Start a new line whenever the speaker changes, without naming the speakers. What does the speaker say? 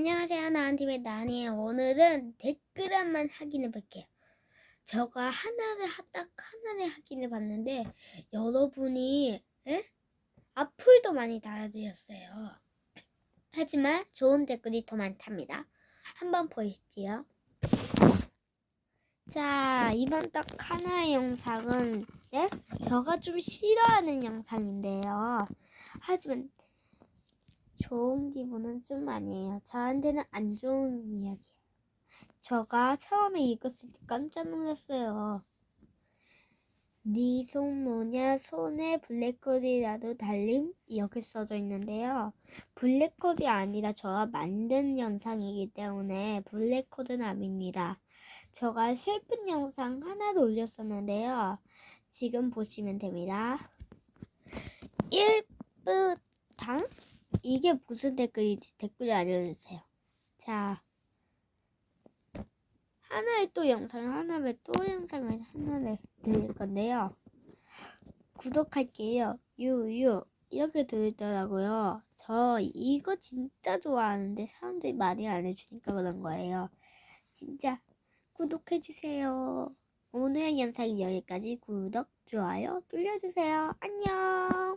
안녕하세요. 나한팀의 나니에요. 오늘은 댓글 한번 확인해 볼게요. 저가 하나를 하- 딱 하나를 확인해 봤는데 여러분이 에? 악플도 많이 달아주셨어요. 하지만 좋은 댓글이 더 많답니다. 한번 보시지요. 자, 이번 딱 하나의 영상은 네? 저가 좀 싫어하는 영상인데요. 하지만 좋은 기분은 좀 아니에요. 저한테는 안 좋은 이야기예요. 저가 처음에 읽었을 때 깜짝 놀랐어요. 네 손 뭐냐 손에 블랙홀이라도 달림 이렇게 써져 있는데요. 블랙홀이 아니라 저가 만든 영상이기 때문에 블랙홀은 아닙니다. 저가 슬픈 영상 하나를 올렸었는데요. 지금 보시면 됩니다. 1부당 이게 무슨 댓글인지 댓글을 알려주세요. 자, 하나의 또 영상, 하나를 또 영상을 하나를 드릴 건데요. 구독할게요. 유유 이렇게 들었더라고요. 저 이거 진짜 좋아하는데 사람들이 많이 안 해주니까 그런 거예요. 진짜 구독해주세요. 오늘의 영상이 여기까지 구독, 좋아요 눌러주세요. 안녕.